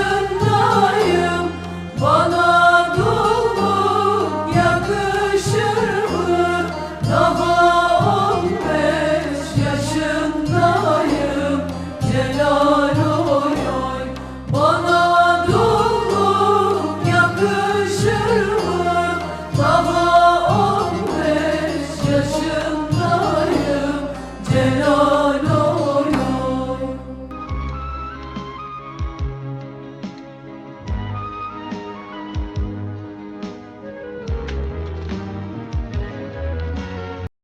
başındayım bana